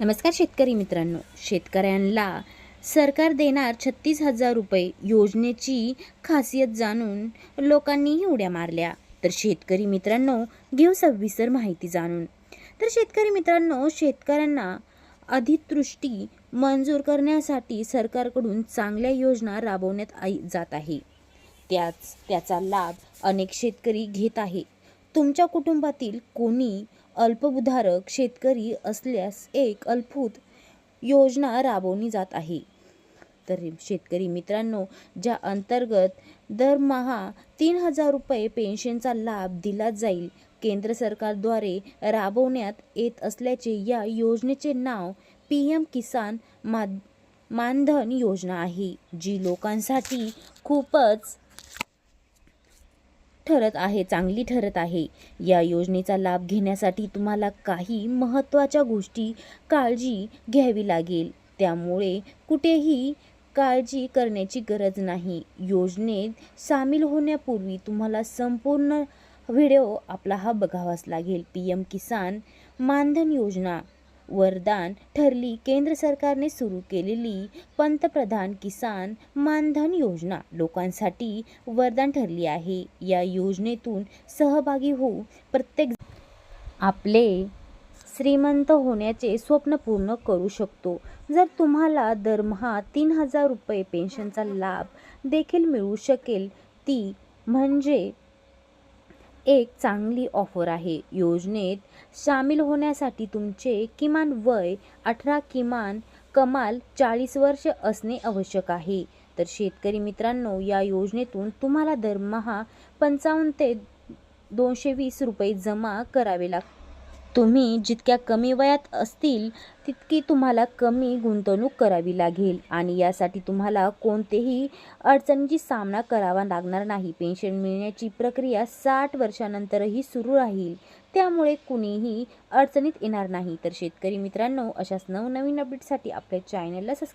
नमस्कार शेतकरी मित्रांनो. शेतकऱ्यांना सरकार देणार छत्तीस हजार रुपये योजनेची खासियत जाणून लोकांनीही उड्या मारल्या. तर शेतकरी मित्रांनो घेऊ सविस्तर माहिती जाणून. तर शेतकरी मित्रांनो शेतकऱ्यांना अधितृष्टी मंजूर करण्यासाठी सरकारकडून चांगल्या योजना राबवण्यात आई जात आहे. त्याच त्याचा लाभ अनेक शेतकरी घेत आहे. तुमच्या कुटुंबातील कोणी अल्पभूधारक शेतकरी असल्यास एक अल्पभूत योजना राबवली जात आहे. तर शेतकरी मित्रांनो ज्या अंतर्गत दरमहा तीन हजार रुपये पेन्शनचा लाभ दिला जाईल केंद्र सरकारद्वारे राबवण्यात येत असल्याचे या योजनेचे नाव पी एम किसान मा मानधन योजना आहे जी लोकांसाठी खूपच ठरत आहे चांगली ठरत आहे. या योजनेचा लाभ घेण्यासाठी तुम्हाला काही महत्त्वाच्या गोष्टी काळजी घ्यावी लागेल. त्यामुळे कुठेही काळजी करण्याची गरज नाही. योजनेत सामील होण्यापूर्वी तुम्हाला संपूर्ण व्हिडिओ आपला हा बघावाच लागेल. पी एम किसान मानधन योजना. वरदान ठरली. केंद्र सरकारने सुरू केलेली पंतप्रधान किसान मानधन योजना लोकांसाठी वरदान ठरली आहे. या योजनेतून सहभागी होऊ प्रत्येक आपले श्रीमंत होण्याचे स्वप्न पूर्ण करू शकतो. जर तुम्हाला दरमहा तीन हजार रुपये पेन्शनचा लाभ देखील मिळू शकेल ती म्हणजे एक चांगली ऑफर आहे. योजनेत सामील होण्यासाठी तुमचे किमान वय अठरा किमान कमाल चाळीस वर्ष असणे आवश्यक आहे. तर शेतकरी मित्रांनो या योजनेतून तुम्हाला दरमहा पंचावन्न ते दोनशे वीस रुपये जमा करावे लाग तुम्ही जितक्या कमी वयात असतील तितकी तुम्हाला कमी गुंतवणूक करावी लागेल. आणि यासाठी तुम्हाला कोणतेही अडचणीची सामना करावा लागणार नाही. पेन्शन मिळण्याची प्रक्रिया साठ वर्षानंतरही सुरू राहील. त्यामुळे कुणीही अडचणीत येणार नाही. तर शेतकरी मित्रांनो अशाच नवनवीन अपडेटसाठी आपल्या चॅनलला सबस्क्राईब